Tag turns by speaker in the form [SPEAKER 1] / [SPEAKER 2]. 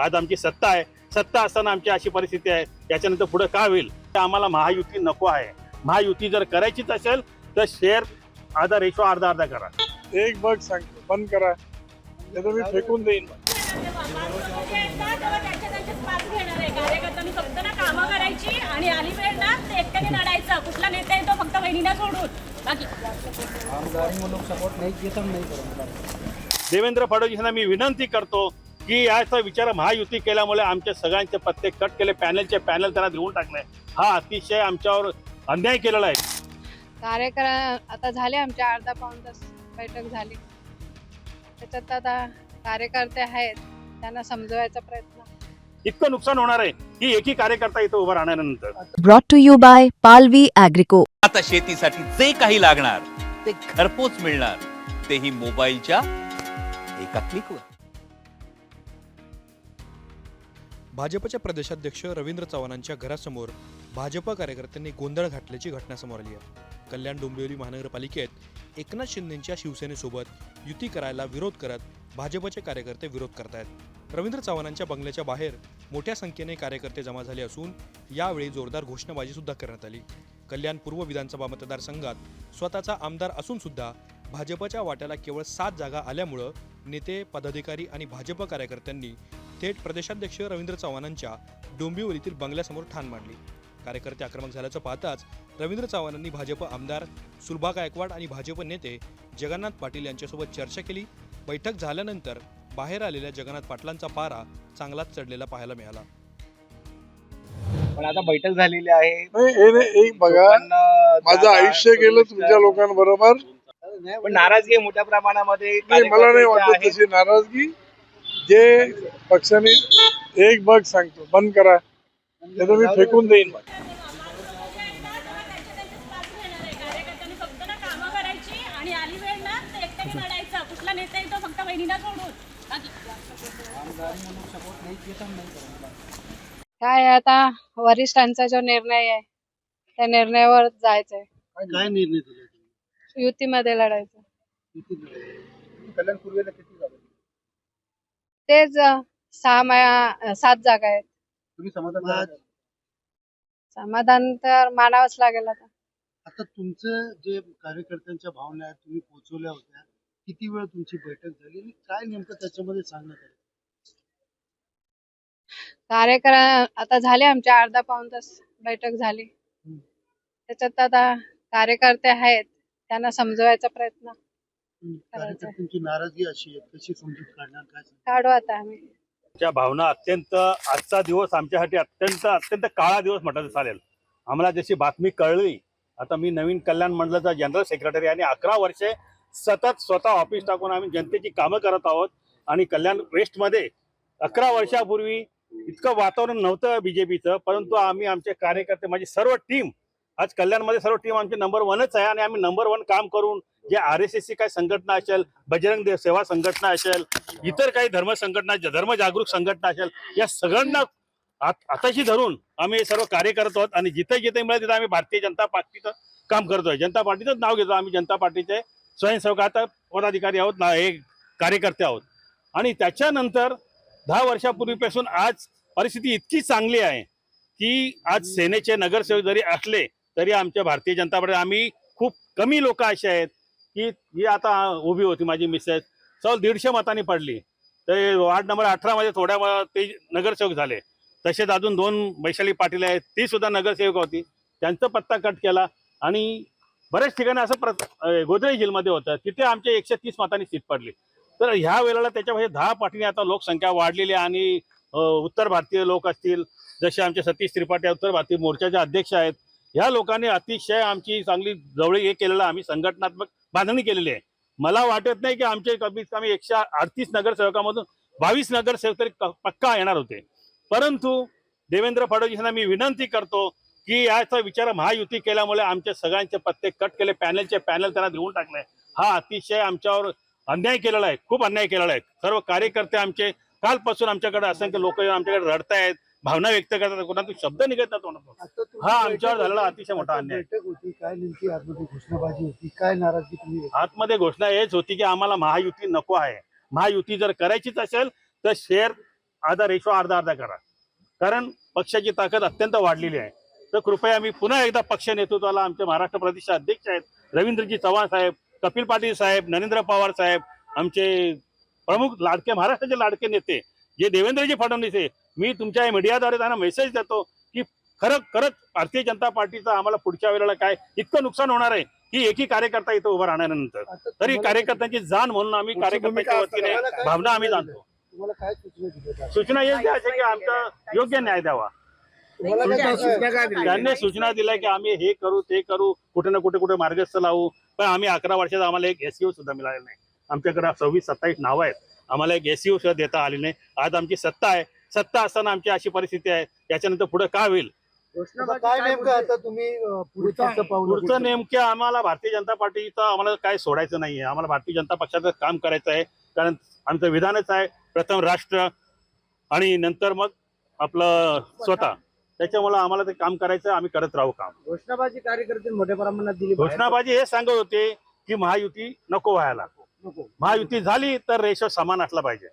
[SPEAKER 1] आज आमची सत्ता आहे. सत्ता असताना आमची अशी परिस्थिती आहे. याच्यानंतर पुढे काय होईल? आम्हाला महायुती नको आहे. महायुती जर करायचीच असेल तर शेअर अर्धा रेशो अर्धा अर्धा करा.
[SPEAKER 2] एक बघ सांगतो बंद करा. तर मी फेकून देईन.
[SPEAKER 3] कार्यकर्त्यांनी फक्त ना कामं करायची आणि आली वेळ ना ते एकट्याने लढायचं कुठला नेता येतो फक्त बहिणीला सोडून बाकी
[SPEAKER 1] देवेंद्र फडणवीस यांना मी विनंती करतो की याचा विचार महायुती केल्यामुळे आमच्या सगळ्यांचे पत्ते कट केले पॅनलचे पॅनल त्यांना देऊन टाकले. हा अतिशय आमच्यावर अन्याय केलेला आहे.
[SPEAKER 4] कार्यकर आता झाले आमच्या अर्धा पाऊण तास बैठक झाली. त्याच्यात आता कार्यकर्ते आहेत त्यांना समजवायचा प्रयत्न.
[SPEAKER 1] इतकं नुकसान होणार आहे. की एकही कार्यकर्ता इथं उभा राहण्यानंतर.
[SPEAKER 5] Brought to you by Palvi Agrico.
[SPEAKER 6] आता शेतीसाठी जे काही लागणार ते घरपोच मिळणार. तेही मोबाईलच्या एका क्लिकवर
[SPEAKER 7] भाजपचे प्रदेशाध्यक्ष रवींद्र चव्हाणांच्या घरासमोर भाजप कार्यकर्त्यांनी गोंधळ घातल्याची घटना समोर आली आहे. कल्याण डोंबिवली महानगरपालिकेत एकनाथ शिंदेच्या शिवसेनेसोबत युती करायला विरोध करत भाजपचे कार्यकर्ते विरोध करतायत. रवींद्र चव्हाणांच्या बंगल्याच्या बाहेर मोठ्या संख्येने कार्यकर्ते जमा झाले असून यावेळी जोरदार घोषणाबाजी सुद्धा करण्यात आली. कल्याण पूर्व विधानसभा मतदारसंघात स्वतःचा आमदार असून सुद्धा भाजपच्या वाट्याला केवळ सात जागा आल्यामुळं नेते पदाधिकारी आणि भाजप कार्यकर्त्यांनी थेट प्रदेशाध्यक्ष रवींद्र चव्हाणांच्या डोंबिवलीतील बंगल्यासमोर ठाण मांडली. कार्यकर्ते आक्रमक झाल्याचं पाहताच रवींद्र चव्हाणांनी भाजप आमदार सुलभा गायकवाड आणि भाजप नेते जगन्नाथ पाटील यांच्यासोबत चर्चा केली. बैठक झाल्यानंतर बाहेर आलेल्या जगन्नाथ पाटलांचा पारा चांगलाच चढलेला पाहायला मिळाला.
[SPEAKER 8] पण आता बैठक झालेली आहे.
[SPEAKER 2] हे बघा. माझं आयुष्य गेलं तुमच्या लोकांबरोबर.
[SPEAKER 8] पण नाराजगी मोठ्या प्रमाणामध्ये
[SPEAKER 2] नाही मला नाही वाटत तशी नाराजगी. जे पक्षाने एक बघ सांगतो बंद करा. तर मी फेकून देईन
[SPEAKER 3] कार्यकर्त्यांनी फक्त ना कामं करायची आणि आली वेळ ना ते एकट्याने लढायचं कुठला नेता येतो फक्त बहिणीला सोडून बाकी
[SPEAKER 4] काय आता? वरिष्ठांचा जो निर्णय आहे त्या निर्णयावर जायचंय.
[SPEAKER 9] काय निर्णय
[SPEAKER 4] युतीमध्ये लढायचं.
[SPEAKER 9] कल्याण पूर्वेला किती झालं
[SPEAKER 4] तेच अं, सहा मा- सात जागा आहेत.
[SPEAKER 9] तुम्ही समाधान
[SPEAKER 4] तर मानावंच लागेल आता.
[SPEAKER 9] आता तुमचं जे कार्यकर्त्यांच्या भावना आहेत तुम्ही पोहोचवल्या होत्या किती वेळ तुमची बैठक झाली आणि काय नेमकं त्याच्यामध्ये सांगण्यात आलं?
[SPEAKER 4] कार्यकर आता झाले आमच्या अर्धा पाऊण तास बैठक झाली. त्याच्यात आता कार्यकर्ते आहेत. त्यांना समजवायचा प्रयत्न.
[SPEAKER 9] कार्यकर्त्यांची अशी आहे कशी समजूत काढणार काय?
[SPEAKER 4] काढू आता आम्ही
[SPEAKER 1] त्या भावना अत्यंत आजचा दिवस आमच्यासाठी अत्यंत अत्यंत काळा दिवस म्हटलं तर चालेल आम्हाला जशी बातमी कळली आता मी नवीन कल्याण मंडळाचा जनरल सेक्रेटरी आणि अकरा वर्षे सतत स्वतः ऑफिस टाकून आम्ही जनतेची कामं करत आहोत आणि कल्याण वेस्टमध्ये अकरा वर्षापूर्वी इतकं वातावरण नव्हतं बीजेपीचं परंतु आम्ही आमचे कार्यकर्ते माझी सर्व टीम आज कल्याणमध्ये सर्व टीम आमची नंबर वनच आहे आणि आम्ही नंबर वन काम करून जे आर एस एसची काय संघटना असेल बजरंग देव सेवा संघटना असेल इतर काही धर्म संघटना धर्म जागरूक संघटना असेल या सगळ्यांना आत- आताशी धरून आम्ही हे सर्व कार्य करत आहोत आणि जिथे जिथे मिळेल तिथे आम्ही भारतीय जनता पार्टीचं काम करतोय जनता पार्टीचंच नाव घेतो आम्ही जनता पार्टीचे स्वयंसेवक आता पदाधिकारी आहोत ना हे कार्यकर्ते आहोत. आणि त्याच्यानंतर दहा वर्षापूर्वीपासून आज परिस्थिती इतकी चांगली आहे की आज सेनेचे नगरसेवक जरी असले तरी आमच्या भारतीय जनता पार्टी आम्ही खूप कमी लोक असे आहेत की ही आता उभी होती माझी मिसेस. चल दीडशे मतांनी पडली. तर वार्ड नंबर अठरामध्ये थोड्या ते नगरसेवक झाले. तसेच अजून दोन वैशाली पाटील आहेत ती सुद्धा नगरसेवक होती. त्यांचा पत्ता कट केला आणि बऱ्याच ठिकाणी असं प्र गोदरेज हिलमध्ये होतं. तिथे आमच्या एकशे तीस मतांनी सीट पडली. तर ह्या वेळेला त्याच्यामध्ये दहा पाटीने आता लोकसंख्या वाढलेली आहे आणि उत्तर भारतीय लोक असतील जसे आमचे सतीश त्रिपाठी उत्तर भारतीय मोर्चाचे अध्यक्ष आहेत ह्या लोकांनी अतिशय आमची चांगली जवळी हे केलेलं आम्ही संघटनात्मक बांधणी केलेली आहे. मला वाटत नाही की आमचे कमीत कमी एकशे अडतीस नगरसेवकामधून बावीस नगरसेवक तरी पक्का येणार होते. परंतु देवेंद्र फडणवीस यांना मी विनंती करतो की याचा विचार महायुती केल्यामुळे आमच्या सगळ्यांचे पत्ते कट केले पॅनलचे पॅनल त्यांना देऊन टाकले. हा अतिशय आमच्यावर अन्याय केलेला आहे खूप अन्याय केलेला आहे. सर्व कार्यकर्ते आमचे कालपासून आमच्याकडे असंख्य लोक आमच्याकडे रडतायत. भावना व्यक्त करतात कोणातून शब्द निघत नाही हा आमच्यावर झालेला. अतिशय मोठा अन्याय.
[SPEAKER 9] होती काय नेमकी आतमध्ये घोषणाबाजी होती काय नाराजगी तुम्ही
[SPEAKER 1] आतमध्ये घोषणा हेच होती की आम्हाला महायुती नको आहे. महायुती जर करायचीच असेल तर शेअर अर्धा रेशो अर्धा अर्धा करा. कारण पक्षाची ताकद अत्यंत वाढलेली आहे. तर कृपया मी पुन्हा एकदा पक्ष नेतृत्वाला आमचे महाराष्ट्र प्रदेशचे अध्यक्ष आहेत रवींद्रजी चव्हाण साहेब कपिल पाटील साहेब नरेंद्र पवार साहेब आमचे प्रमुख लाडके महाराष्ट्राचे लाडके नेते जे देवेंद्रजी फडणवीस आहे मी तुमच्या या मीडियाद्वारे त्यांना मेसेज देतो की खरं खरंच भारतीय जनता पार्टीचं आम्हाला पुढच्या वेळेला काय इतकं नुकसान होणार आहे की एकही कार्यकर्ता इथं उभा राहण्यानंतर तरी कार्यकर्त्यांची जाण म्हणून आम्ही कार्यकर्त्यांच्या वतीने. भावना आम्ही जाणतो.
[SPEAKER 9] तुम्हाला काय सूचना
[SPEAKER 1] येईल द्यायची की आमचा योग्य न्याय द्यावा.
[SPEAKER 9] तुम्हाला काय सूचना काय दिल्या
[SPEAKER 1] त्यांनी सूचना दिल्या की आम्ही हे करू ते करू कुठे ना कुठे कुठे मार्गस्थ लावू. पण आम्ही अकरा वर्षात आम्हाला एक एसईओ सुद्धा मिळालेला नाही. आमच्याकडे सव्वीस सत्तावीस नावं आहेत. आम्हाला एक एसईओ सुद्धा देता आली नाही. आज आमची सत्ता आहे. सत्ता असताना आमची अशी परिस्थिती आहे त्याच्यानंतर पुढे काय होईल?
[SPEAKER 9] काय नेमकं आता तुम्ही पुढचं
[SPEAKER 1] नेमकं आम्हाला भारतीय जनता पार्टीचं आम्हाला काय सोडायचं नाहीये. आम्हाला भारतीय जनता पक्षाचं काम करायचं आहे. कारण आमचं विधानच आहे प्रथम राष्ट्र आणि नंतर मग आपलं स्वतः. त्याच्यामुळे आम्हाला ते काम करायचं आम्ही करत राहू काम.
[SPEAKER 8] घोषणाबाजी कार्यकर्ते मोठ्या प्रमाणात दिली.
[SPEAKER 1] घोषणाबाजी हे सांगत होते की महायुती नको व्हायला.
[SPEAKER 9] नको.
[SPEAKER 1] महायुती झाली तर रेशो समान असला पाहिजे.